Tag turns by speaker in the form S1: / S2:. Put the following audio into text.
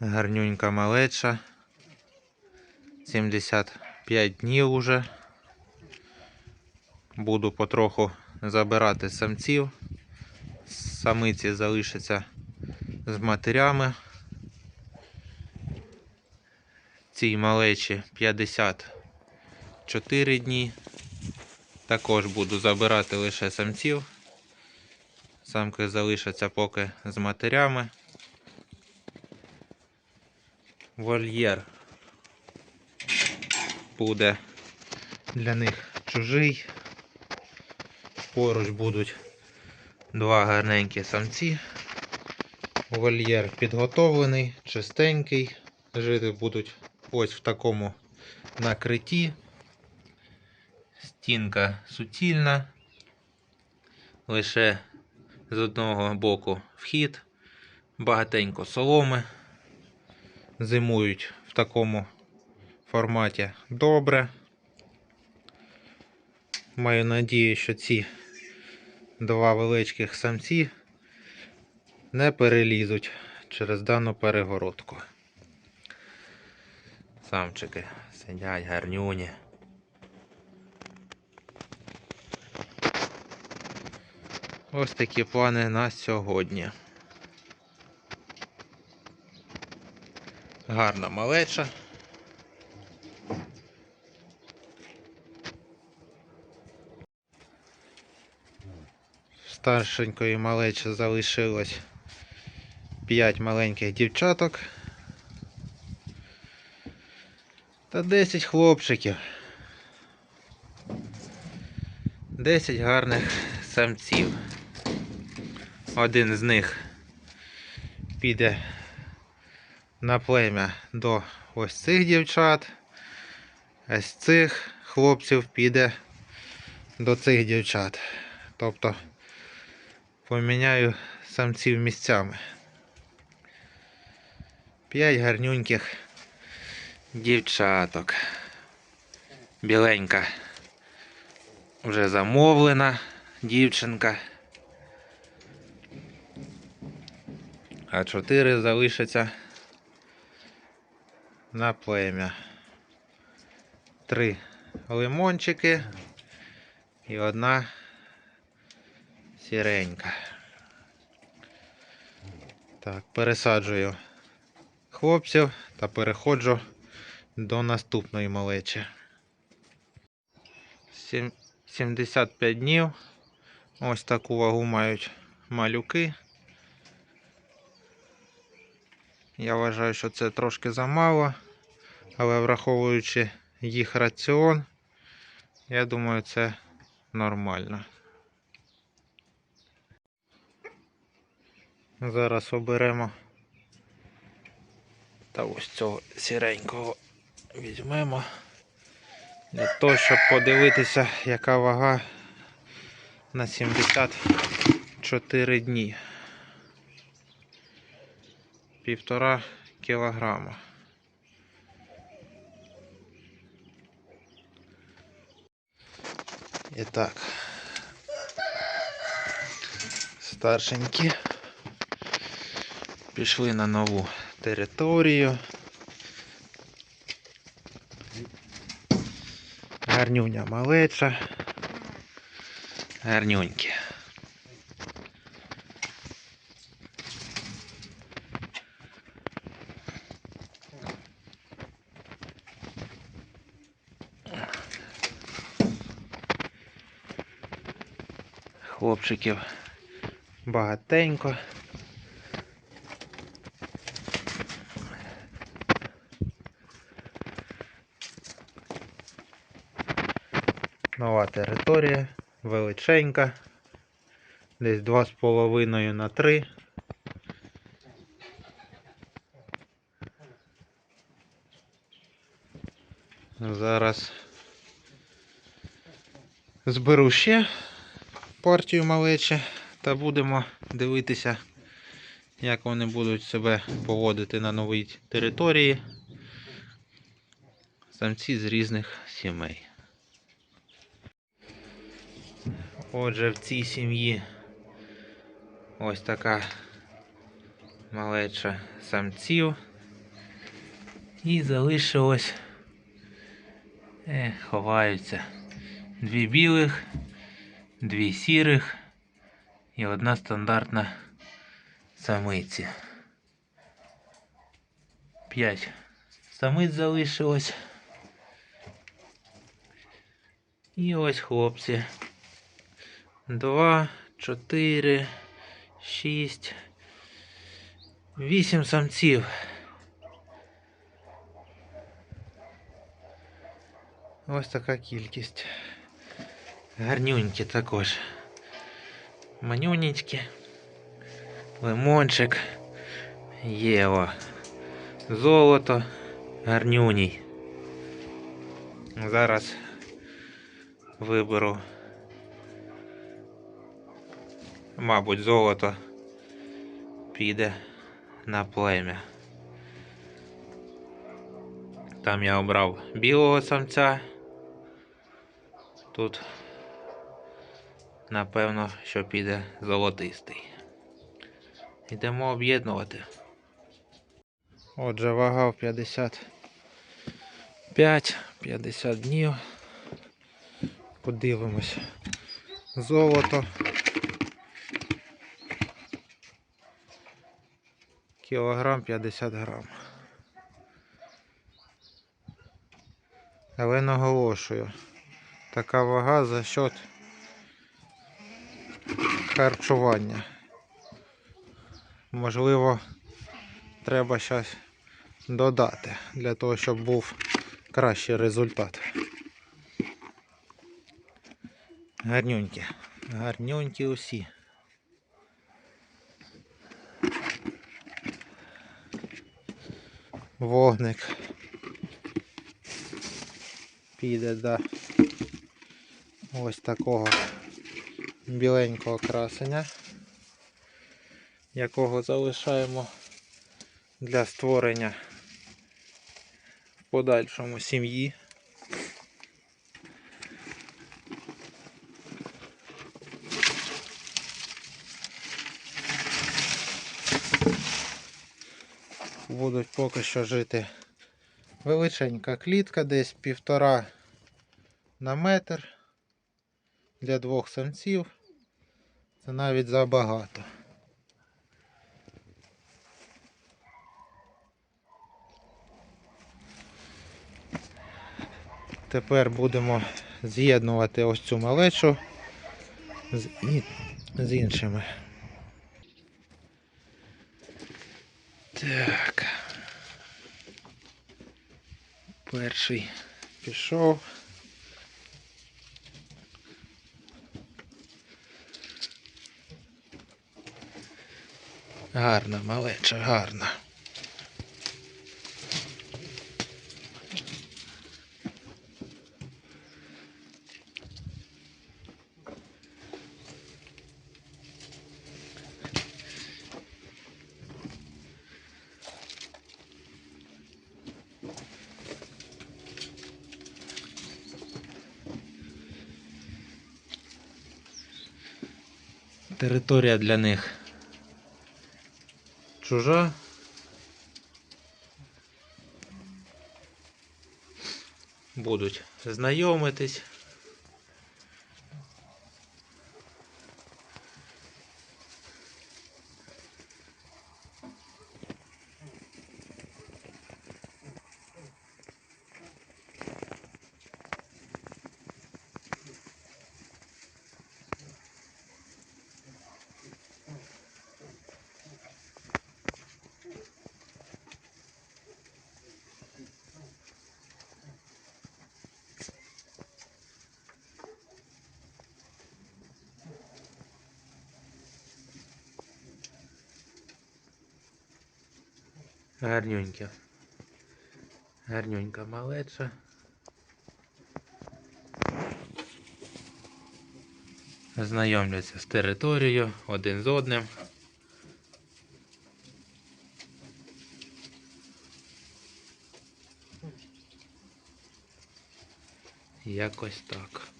S1: Гарнюнька малеча. 75 днів уже. Буду потроху забирати самців. Самиці залишаться з матерями. Цій малечі 54 дні. Також буду забирати лише самців. Самки залишаться поки з матерями. Вольєр буде для них чужий. Поруч будуть два гарненькі самці. Вольєр підготовлений, чистенький. Жити будуть ось в такому накритті. Стінка суцільна. Лише з одного боку вхід, багатенько соломи. Зимують в такому форматі добре. Маю надію, що ці два величких самці не перелізуть через дану перегородку. Самчики сидять гарнюні. Ось такі плани на сьогодні. Гарна малеча. Старшенької малечі залишилось 5 маленьких дівчаток та 10 хлопчиків. 10 гарних самців. Один з них піде на плем'я до ось цих дівчат, а з цих хлопців піде до цих дівчат. Тобто поміняю самців місцями. П'ять гарнюньких дівчаток. Біленька вже замовлена дівчинка. А чотири залишаться на плем'я. Три лимончики і одна сіренька. Так, пересаджую хлопців та переходжу до наступної малечі. Сім- 75 днів. Ось таку вагу мають малюки. Я вважаю, що це трошки замало, але враховуючи їх раціон, я думаю, це нормально. Зараз оберемо та ось цього сіренького візьмемо для того, щоб подивитися, яка вага на 74 дні. Півтора кілограма. І так. Старшенькі пішли на нову територію. Гарнюня малеча. Гарнюнькі. Хлопчиків багатенько. Нова територія, величенька. Десь 2,5 на 3. Зараз зберу ще партію малечі та будемо дивитися, як вони будуть себе поводити на новій території. Самці з різних сімей. Отже, в цій сім'ї ось така малеча самців. І залишилось. Е, ховаються. Дві білих, дві сірих і одна стандартна самиці. П'ять самиць залишилось. І ось хлопці. Два, чотири, шість, вісім самців. Ось така кількість. Гарнюнькі також. Манюнечки. Лимончик. Єва. Золото. Гарнюній. Зараз виберу. Мабуть, золото піде на плем'я. Там я обрав білого самця. Тут, напевно, що піде золотистий. Йдемо об'єднувати. Отже, вага в 55, 50 днів. Подивимось. Золото. Кілограм 50 грам. Але наголошую, така вага за счет харчування. Можливо, треба щось додати для того, щоб був кращий результат. Гарнюнькі. Гарнюнькі усі. Вогник. Піде до ось такого біленького красення, якого залишаємо для створення в подальшому сім'ї. Будуть поки що жити величенька клітка, десь півтора на метр для двох самців. Це навіть забагато. Тепер будемо з'єднувати ось цю малечу з, з іншими. Так. Перший пішов. Гарна, малеча, гарна. Територія для них чужа. Будуть знайомитись. Гарнюньке. Гарнюнька малеча. Знайомляться з територією один з одним. Якось так.